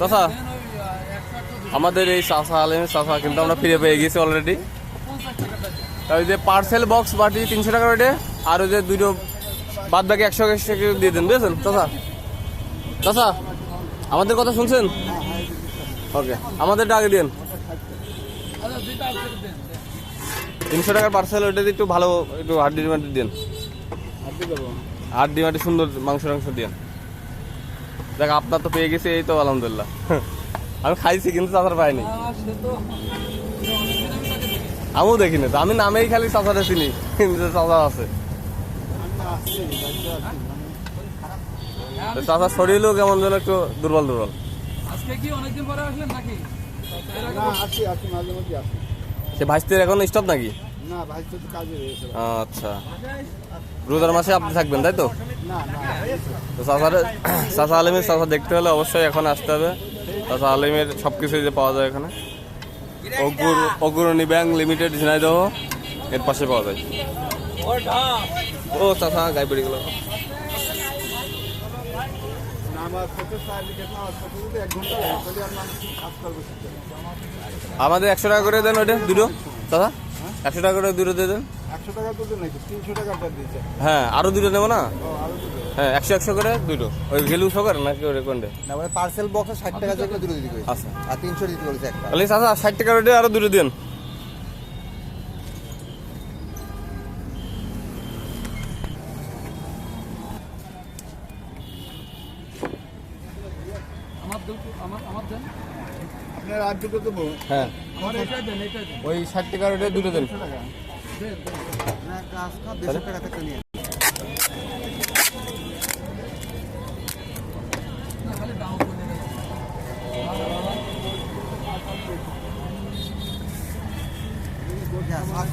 চাচা, আমাদের এই চাচা আলেম চাচা কিন্তু আমরা ফিরে পেয়ে গেছি অলরেডি ওই যে পার্সেল বক্স বাটি তিনশো টাকা ওইটা, আর ওই যে দুটো বাদ বাকি একশো একশো দিয়ে দেন, বুঝেছেন? চাচা চাচা, আমাদের কথা শুনছেন? ওকে আমাদেরটা আগে দিন। তিনশো টাকার পার্সেল ওইটা দিয়ে একটু ভালো একটু হাড্ডি মাটি দিন। হাড্ডি মাটি সুন্দর মাংস টাংস দিন। দেখ আপনার তো পেয়ে গেছে এই তো আলহামদুলিল্লাহ। আমি খাইছি কিন্তু চাচার পাইনি আমিও দেখিনি তো আমি নামেই খালি চাচারে চিনি কিন্তু চাচা আছে। তো চাচার শরীরও কেমন যেন একটু দুর্বল দুর্বল। আজকে কি অনেকদিন পরে আসলেন নাকি? না আসি আসি মাঝে মধ্যে আসি। সে ভাইস্তের এখন স্টপ নাকি? আচ্ছা। রোজার মাসে আপনি থাকবেন তাই তো? তো চাচার চাচা আলিমের চাচা দেখতে হলে অবশ্যই এখন আসতে হবে। চাচা আলিমের সব কিছুই যে পাওয়া যায় এখানে। অগ্র অগ্রণী ব্যাংক লিমিটেড ঝিনাইদহ এর পাশে পাওয়া যায়। ও চাচা গাই পড়ে গেল? আমাদের একশো টাকা করে দেন ওইটা দুটো। দাদা একশো টাকা করে দুটো দিয়ে দেন। একশো টাকা তো নাকি তিনশো টাকাটা দিয়েছে হ্যাঁ আরও দুটো নেব না? হ্যাঁ একশো একশো করে দুটো। ওই ভ্যালু সকার নাকি ওই কোনটা না মানে পার্সেল বক্সে ষাট টাকা যেগুলো দুটো দিতে করেছে। আচ্ছা। আর তিনশো দিতে করেছে একটা। তাহলে চাচা ষাট টাকা ওইটা আরও দুটো দিন। আমার আমার আমার দেন। হ্যাঁ। ওই ষাট টাকা ওইটা দুটো দেন।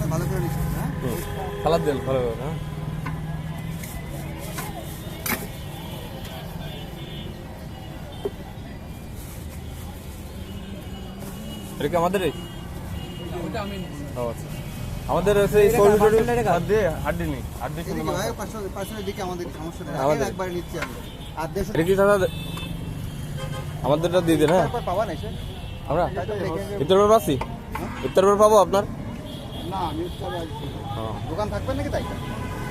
ভালো করে নিচ্ছি হ্যাঁ? সালাদ দেন ভালো করে হ্যাঁ? এটা কি আমাদের? আচ্ছা। আমাদের হচ্ছে এই সরু সরু হাড্ডি হাড্ডি নেই হাড্ডি শুধু পার্সেলের দিকে আমাদের সমস্যা নেই। আমাদের। একবারে নিচ্ছি আমি আর দেড়শো এটা কি দাদা? আমাদেরটা দিয়ে দেন হ্যাঁ। টাকা পাবা না এসে আমরা? দেখে উত্তরবার পাচ্ছি? উত্তরবার পাবো আপনার? না আমি হ্যাঁ দোকান থাকবে নাকি তাই?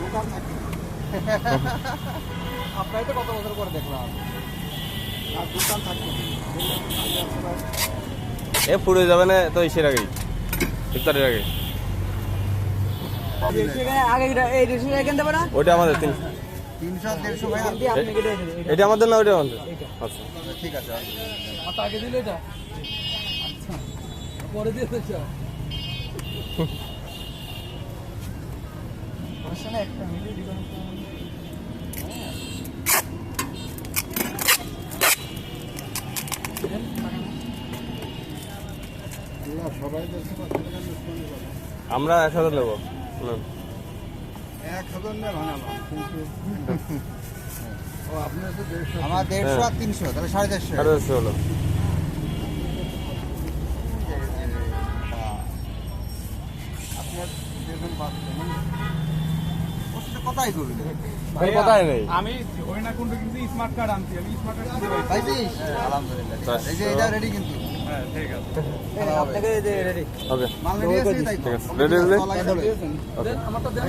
দোকান থাকি আপনার তো কত বছর পরে দেখলাম? আর দোকান থাকি এ পুড়ে যাবে না, তো ইসের আগেই। ইফতারের আগে ওইটা আমাদের তিন এটা আমাদের না, ওইটা আমাদের? ঠিক আছে আচ্ছা। পরে দিয়ে দিচ্ছ আমরা নেব। এক হাজার না ভাঙা কিন্তু ও আপনার তো দেড়শো। আমার দেড়শো আর তিনশো তাহলে সাড়ে চারশো। হলো। আমি ওই না কোনটা কিন্তু স্মার্ট কার্ড আনছি আমি স্মার্ট কার্ড পারি পাইছিস? আলহামদুলিল্লাহ। এই যে এটা রেডি কিন্তু। হ্যাঁ আপনাকে রেডি ওকে। মাল রেডি আছে তাই ঠিক আছে। রেডি হলে? কলাই আমারটা দেন।